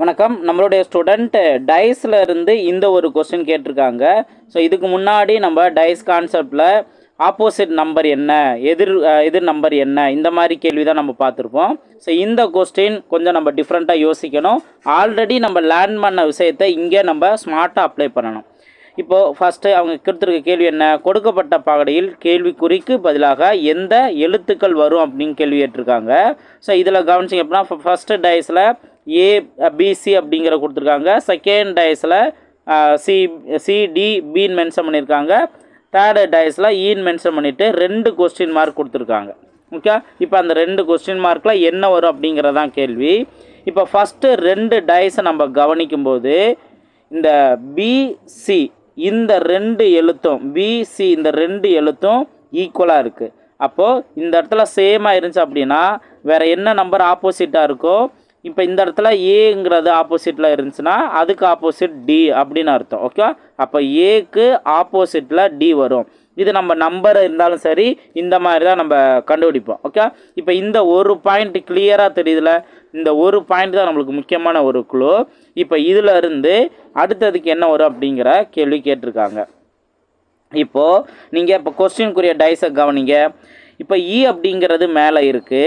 வணக்கம். நம்மளுடைய ஸ்டூடெண்ட் டைஸில் இருந்து இந்த ஒரு கொஸ்டின் கேட்டிருக்காங்க. ஸோ இதுக்கு முன்னாடி நம்ம டைஸ் கான்செப்டில் ஆப்போசிட் நம்பர் என்ன? எதிர் எதிர் நம்பர் என்ன? இந்த மாதிரி கேள்வி தான் நம்ம பார்த்துருப்போம். ஸோ இந்த கொஸ்டின் கொஞ்சம் நம்ம டிஃப்ரெண்ட்டாக யோசிக்கணும். ஆல்ரெடி நம்ம லேர்ன் பண்ண விஷயத்தை இங்கே நம்ம ஸ்மார்ட்டாக அப்ளை பண்ணணும். இப்போது ஃபஸ்ட்டு அவங்க கொடுத்துருக்க கேள்வி என்ன? கொடுக்கப்பட்ட பகடையில் கேள்விக்குறிக்கு பதிலாக எந்த எழுத்துக்கள் வரும் அப்படின்னு கேள்வி கேட்டிருக்காங்க. ஸோ இதில் கவனிச்சிங்க அப்படின்னா ஃபஸ்ட்டு டைஸில் ஏ பிசி அப்படிங்கிற கொடுத்துருக்காங்க. செகண்ட் டயஸில் சி சிடி பின்னு மென்ஷன் பண்ணியிருக்காங்க. தேர்டு டயஸில் ஈன்னு e மென்ஷன் பண்ணிவிட்டு ரெண்டு கொஸ்டின் மார்க் கொடுத்துருக்காங்க. ஓகே இப்போ அந்த ரெண்டு கொஸ்டின் மார்க்கில் என்ன வரும் அப்படிங்கிறதான் கேள்வி. இப்போ ஃபஸ்ட்டு ரெண்டு டயஸை நம்ம கவனிக்கும்போது இந்த பிசி இந்த ரெண்டு எழுத்தும் பிசி இந்த ரெண்டு எழுத்தும் ஈக்குவலாக இருக்குது அப்போது இந்த இடத்துல சேமாக இருந்துச்சு அப்படின்னா வேறு என்ன நம்பர் ஆப்போசிட்டாக இருக்கோ இப்போ இந்த இடத்துல ஏங்கிறது ஆப்போசிட்டில் இருந்துச்சுன்னா அதுக்கு ஆப்போசிட் டி அப்படின்னு அர்த்தம் ஓகே அப்போ ஏக்கு ஆப்போசிட்டில் டி வரும். இது நம்ம நம்பர் இருந்தாலும் சரி இந்த மாதிரி தான் நம்ம கண்டுபிடிப்போம் ஓகே இப்போ இந்த ஒரு பாயிண்ட் கிளியராக தெரியுதுல? இந்த ஒரு பாயிண்ட் தான் நம்மளுக்கு முக்கியமான ஒரு குழு இப்போ இதில் இருந்து அடுத்ததுக்கு என்ன வரும் அப்படிங்கிற கேள்வி கேட்டிருக்காங்க. இப்போது நீங்கள் இப்போ கொஸ்டினுக்குரிய டைஸை கவனிங்க. இப்போ இ e அப்படிங்கிறது மேலே இருக்குது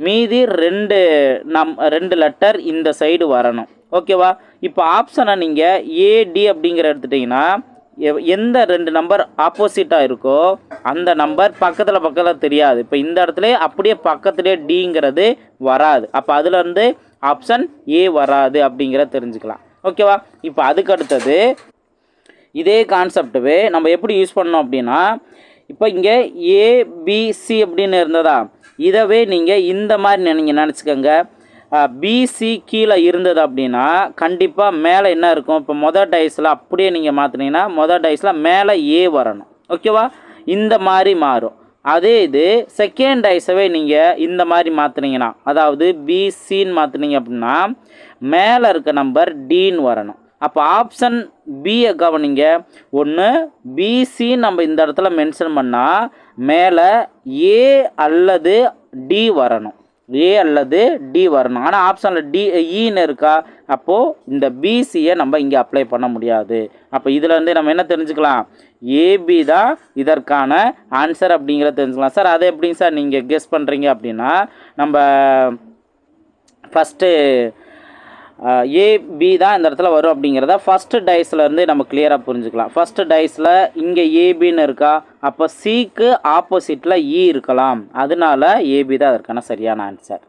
மீதி ரெண்டு நம் ரெண்டு லெட்டர் இந்த சைடு வரணும். ஓகேவா இப்போ ஆப்ஷனை நீங்கள் ஏடி அப்படிங்கிற எடுத்துட்டிங்கன்னா எவ்- எந்த ரெண்டு நம்பர் ஆப்போசிட்டாக இருக்கோ அந்த நம்பர் பக்கத்தில் பக்கத்தில் தெரியாது. இப்போ இந்த இடத்துல அப்படியே பக்கத்துலேயே டிங்கிறது வராது. அப்போ அதுலேருந்து ஆப்ஷன் ஏ வராது அப்படிங்கிறத தெரிஞ்சுக்கலாம். ஓகேவா இப்போ அதுக்கு அடுத்தது இதே கான்செப்டுவே நம்ம எப்படி யூஸ் பண்ணோம் அப்படின்னா இப்போ இங்கே ஏபிசி அப்படின்னு இருந்ததா? இதவே நீங்கள் இந்த மாதிரி நீங்கள் நினச்சிக்கோங்க. பிசி கீழே இருந்தது அப்படின்னா கண்டிப்பாக மேலே என்ன இருக்கும்? இப்போ மொதல் டைஸில் அப்படியே நீங்கள் மாற்றினீங்கன்னா மொதல் டைஸில் மேலே ஏ வரணும். ஓகேவா இந்த மாதிரி மாறும். அதே இது செகண்ட் டைஸவே நீங்கள் இந்த மாதிரி மாற்றுனீங்கன்னா அதாவது பிசின்னு மாற்றுனீங்க அப்படின்னா மேலே இருக்க நம்பர் டின்னு வரணும். அப்போ ஆப்ஷன் பியை கவனிங்க. ஒன்று பிசின்னு நம்ம இந்த இடத்துல மென்ஷன் பண்ணால் மேலே ஏ அல்லது டி வரணும். ஏ அல்லது டி வரணும். ஆனால் ஆப்ஷனில் டி e ஈன்னு இருக்கா? அப்போது இந்த பிசியை நம்ம இங்கே அப்ளை பண்ண முடியாது. அப்போ இதுலேருந்து நம்ம என்ன தெரிஞ்சுக்கலாம்? ஏபி தான் இதற்கான ஆன்சர் அப்படிங்கிறத தெரிஞ்சுக்கலாம். சார் அதை எப்படிங்க சார் நீங்கள் கெஸ் பண்ணுறீங்க அப்படின்னா நம்ம ஃபஸ்ட்டு ஏபி தான் இந்த இடத்துல வரும் அப்படிங்கிறத ஃபஸ்ட்டு டைஸில் இருந்து நம்ம கிளியராக புரிஞ்சுக்கலாம். ஃபஸ்ட்டு டைஸில் இங்கே ஏபின்னு இருக்கா? அப்போ சிக்கு ஆப்போசிட்டில் இ e இருக்கலாம். அதனால ஏபி தான் அதற்கான சரியான ஆன்சர்